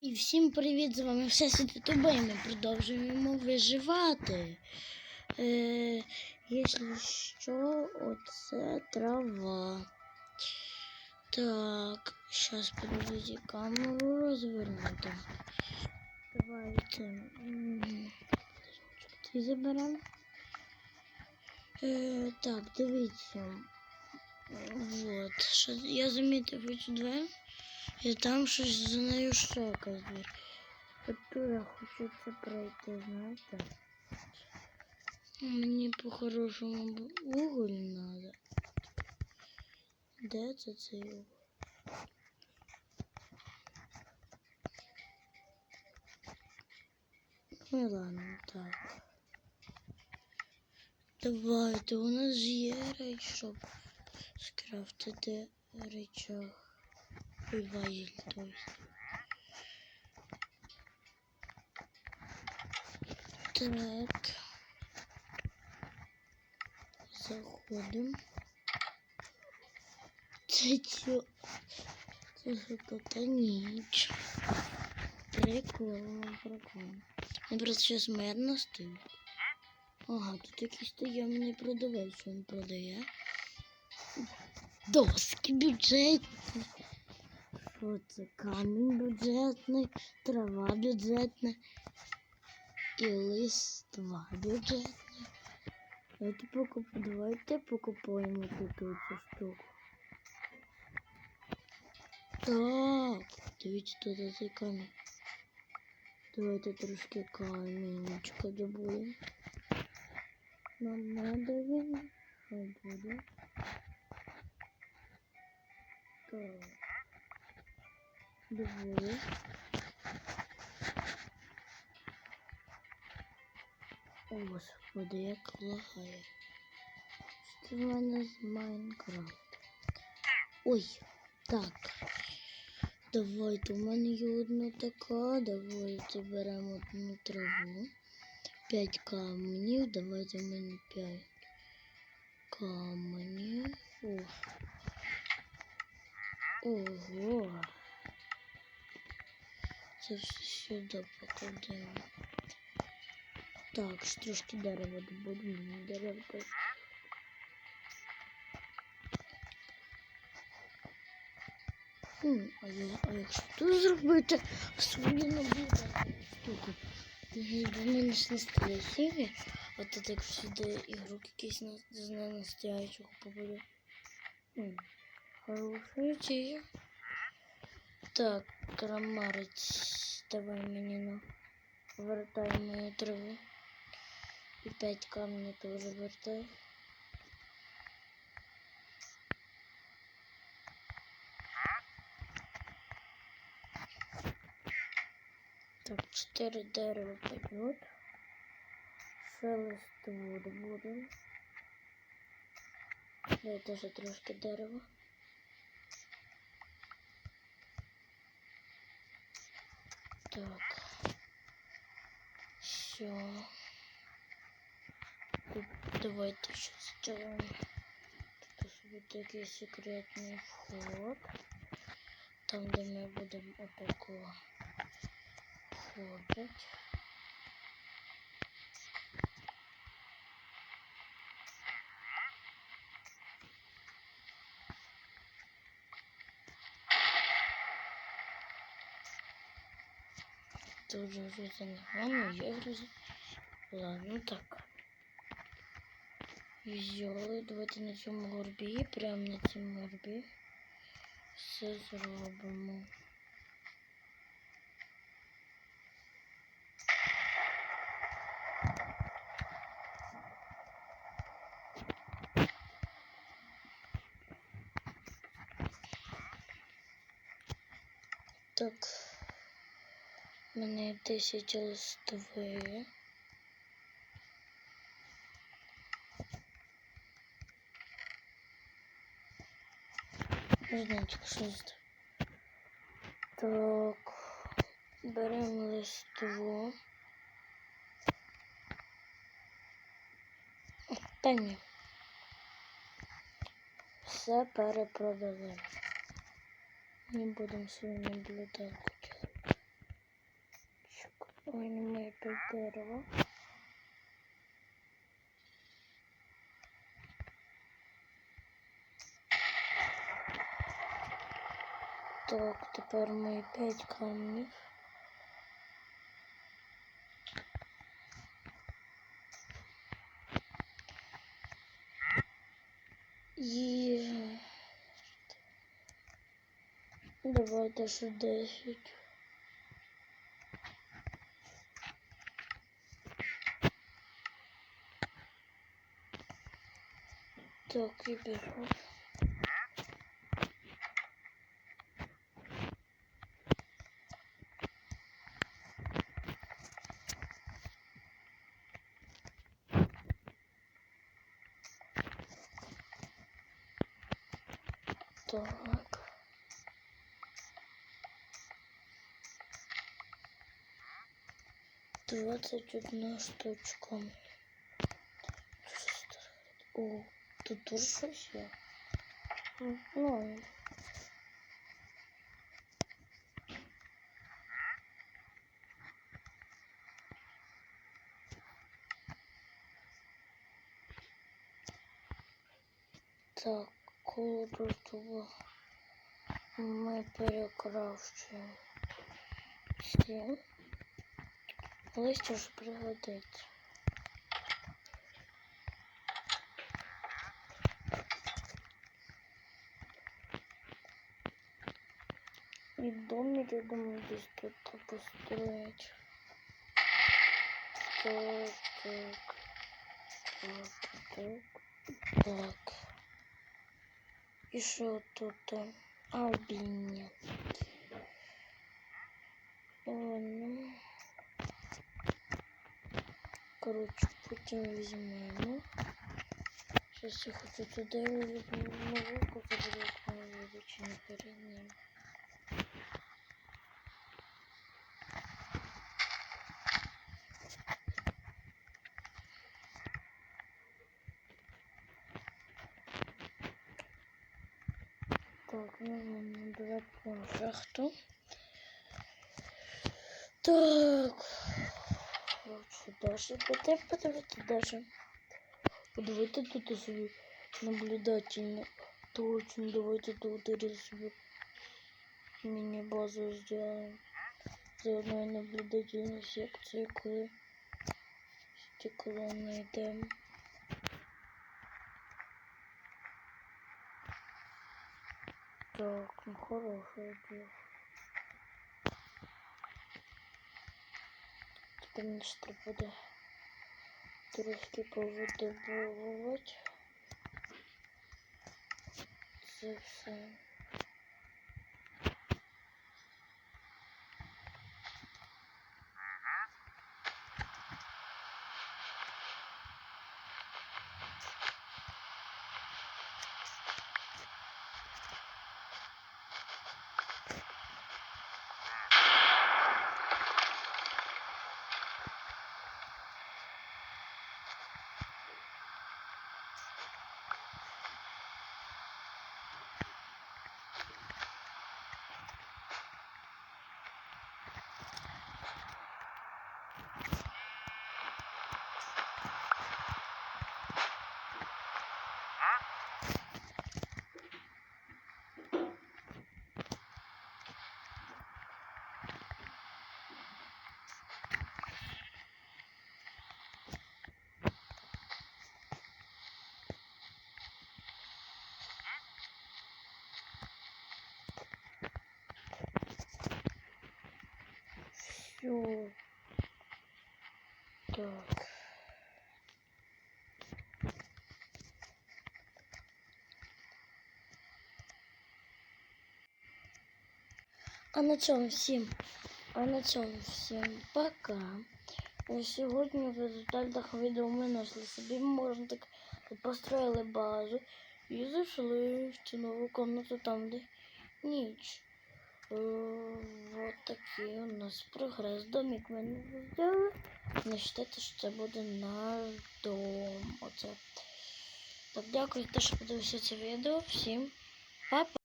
І всім привіт! З вами все Ютуба і ми продовжуємо виживати. Е, якщо що, оце трава. Так, зараз подивіться камеру розвернути. Давайте ти заберемо. Е, так, дивіться. Вот. Що, я замітив оцю двері. І там щось за нею ще якась двір. Оттуда хочеться пройти, знаєте. Мені по-хорошому б- уголь надо. Де це цей уголь? Ну і ладно, так. Давайте, у нас ж є рейд, щоб скрафтити речах. Вивалили, то есть. Так. Заходим. Це чо? Це тут ніч. Прикольно, прикольно. Я просто сейчас мирно стою. Ага, тут якийсь таємний продавець, він продає. Доски бюджетні. Що це? Камінь бюджетний, трава бюджетна і листва бюджетна. Давайте покуп... Давайте покупаємо тут цю штуку. Так, дивіться тут цей камінь. Давайте трошки камінчика добудемо. Нам надо він, хай буде. Так. Двоє. О, Господи, як лагає. Що в мене з Майнкрафт? Ой, так. Давайте, у мене є одна така. Давайте беремо одну траву. П'ять каменів. Давайте в мене п'ять каменів. О. Ого. Це все сюди покладемо. Так, ж трошки дерева добудемо. Дерева теж. Хм, а, я, а якщо тут зробити свою набір штуку? Тоді до мене ж не стає хімія, а тут як сюди ігрок якийсь на, з настоящого попаде. Хм, хороша ідея. Так, крамарець, давай мені на вертай мою траву. І п'ять камней теж вертай. Так, чотири дерева пойдет. Шелест воду буде. Дай теж трошки дерева. Так. Все. Тут давайте сейчас сделаем. Тут вот такий секретний вход. Там, де ми будемо отако ходить. Тут же груза не є груза. Ладно, так. Взяли, давайте на цьому горбі, прямо на цьому горбі. Все зробимо. Так. У мене 10 листової. Знаете, шесть. Так. Беремо листво. Та ні. Все перепродали. Не будемо свою бібліотеку. Ой, немає під дерево. Так, тепер мої п'ять камнів. І... Давайте ще 10. Так, і беру. Так. Двадцать одна штучка. О, тут тоже щось є. М, Ну. Так, круто. Ми перекравчуємо. Всі. Листя ж пригодиться. И домик, я думаю, здесь кто-то построить. Так, так, так, так, так. І що тут? А, блін, ні. Ладно. Коротше, потім візьмемо. Зараз я хочу туди нову заберу, як мою вибачення перед ним. По шахту. Так. Короче, дальше пойти подивити дальше. Подивити тут собі наблюдательно. Точно, давайте тут собі мини-базу сделаем. Заодно и наблюдательную секцию, стекло найдем. Так, ну хорошее дело. Теперь мені ще треба буде трошки повидобувати. Це. Так. А на цьому всім. А на цьому всім пока. І Сьогодні в результатах відео ми знайшли собі, можна так построїли базу і зайшли в цю нову комнату там, де ніч. Е, Вот такий у нас прогрес. Домик ми не зробили. Не вважайте, що це буде наш дом. Оце. Так, дякую що подивився це відео. Всім па-па.